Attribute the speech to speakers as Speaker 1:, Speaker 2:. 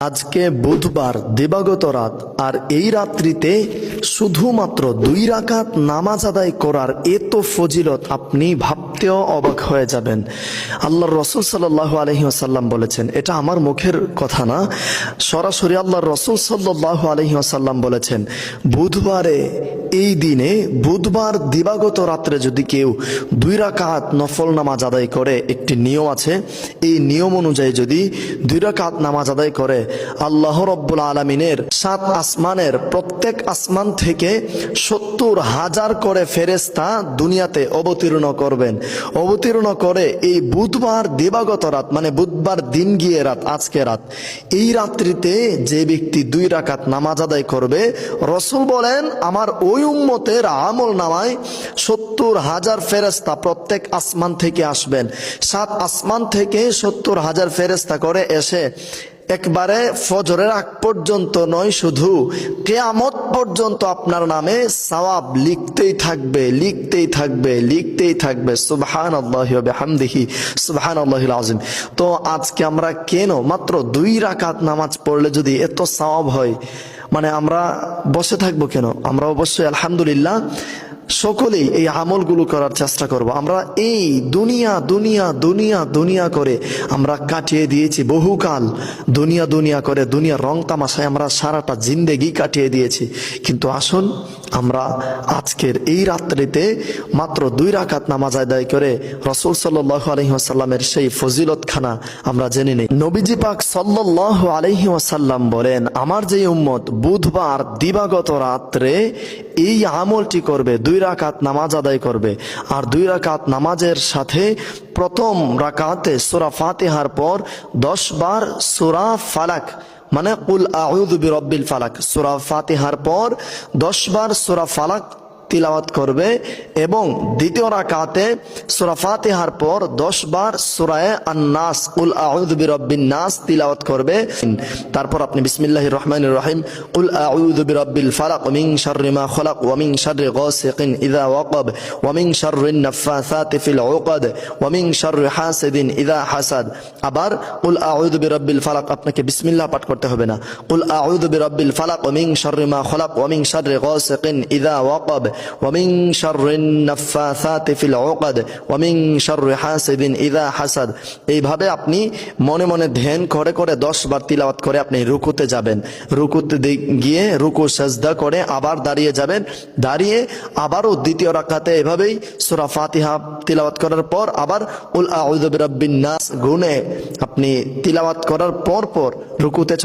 Speaker 1: আজকে বুধবার দিবাগত রাত, আর এই রাত্রিতে শুধুমাত্র দুই রাকাত নামাজ আদায় করার এত ফজিলত আপনি ভাবতেও অবাক হয়ে যাবেন। আল্লাহর রসুল সাল্লাহ আলহিহাসাল্লাম বলেছেন, এটা আমার মুখের কথা না, সরাসরি আল্লাহর রসুল সাল্লাহ আলহিহাসাল্লাম বলেছেন, বুধবারে এই দিনে, বুধবার দিবাগত রাত্রে যদি কেউ দুই রাকাত নফল নামাজ আদায় করে, একটি নিয়ম আছে, এই নিয়ম অনুযায়ী যদি দুই রাকাত নামাজ আদায় করে, আল্লাহ রব্বুল আলমিনের সাত আসমানের প্রত্যেক আসমান থেকে সত্তর হাজার করে ফেরেস্তা দুনিয়াতে অবতীর্ণ করবেন। অবতীর্ণ করে এই বুধবার দিবাগত রাত মানে বুধবার দিন গিয়ে রাত, আজকে রাত, এই রাত্রিতে যে ব্যক্তি দুই রাকাত নামাজ আদায় করবে, রসুল বলেন, আমার ওই উম্মতের আমল নামায় সত্তর হাজার ফেরেস্তা প্রত্যেক আসমান থেকে আসবেন। সাত আসমান থেকে সত্তর হাজার ফেরেস্তা করে এসে একবারে ফজরের আগ পর্যন্ত নয়, শুধু কেয়ামত পর্যন্ত আপনার নামে সওয়াব লিখতেই থাকবে লিখতেই থাকবে লিখতেই থাকবে। সুবহান আল্লাহ হামদিহি সুবহান আল্লাহিল আজিম তো আজকে আমরা কেন মাত্র দুই রাকাত নামাজ পড়লে যদি এত সওয়াব হয়? মানে আমরা বসে থাকব কেন? আমরা অবশ্যই আলহামদুলিল্লাহ সকলেই এই আমলগুলো করার চেষ্টা করব। আমরা এই দুনিয়া দুনিয়া দুনিয়া দুনিয়া করে আমরা কাটিয়ে দিয়েছি বহুকাল। দুনিয়া দুনিয়া করে দুনিয়া রং তামাশায় আমরা সারাটা জিন্দেগি কাটিয়ে দিয়েছি। কিন্তু আসুন আমরা আজকের এই রাত্রিতে মাত্র দুই রাকাত নামাজ আদায় করে রসুল সাল্লাহ আলহিহাসাল্লামের সেই ফজিলত খানা আমরা জেনে নিই। নবীজি পাক সাল্লাহ আলহিহাসাল্লাম বলেন, আমার যে উম্মত বুধবার দিবাগত রাত্রে এই আমলটি করবে দুই রাকাত নামাজ আদায় করবে। আর দুই রাকাত নামাজের সাথে প্রথম রাকাতে সোরা ফাতেহার পর দশ বার সোরা ফালাক মানে উল আউযু বিরব্বিল ফালাক। সোরা ফাতেহার পর দশ বার সোরা ফালাক তিলাওয়াত করবে এবং দ্বিতীয় রাকাতে সুরা ফাতিহার পর দশ বার সুরায় আন্নাস কুল আউযু বিরব্বিন নাস তিলাওয়াত করবে। তারপর আপনি বিসমিল্লাহির রহমান রহিম, উল আউযু বিরব্বিল ফালাক, ওয়া মিন শাররি মা খালাক, ওয়া মিন শাররি গাসিকিন ইযা ওয়াকাব, ওয়া মিন শাররিন নাফাসাতি ফিল উকাদ, ওয়া মিন শাররি হাসিদিন ইযা হাসাদ। আবার, উল আউযু বিরব্বিল ফালাক আপনাকে বিসমিল্লাহ পাঠ করতে হবে না। উল আউযু বিরব্বিল ফালাক ওমিং মিন শাররি মা খালাক, ওয়া মিন শাররি গাসিকিন ইযা ওয়াকাব। শাররিন নাফাসাতি ফিল উকাদ ওয়া মিন শাররি হাসিদিন ইযা হাসাদ এইভাবে আপনি মনে মনে ধ্যান করে করে 10 বার তিলাওয়াত করে আপনি রুকুতে যাবেন। রুকুতে গিয়ে রুকু, সাজদা করে আবার দাঁড়িয়ে যাবেন। দাঁড়িয়ে আবারও দ্বিতীয় রাকাতে এভাবেই সূরা ফাতিহা তিলাওয়াত করার পর আবার উল আউযু বিরাব্বিন নাস, গুনে আপনি তিলাওয়াত করার পর পর রুকুতে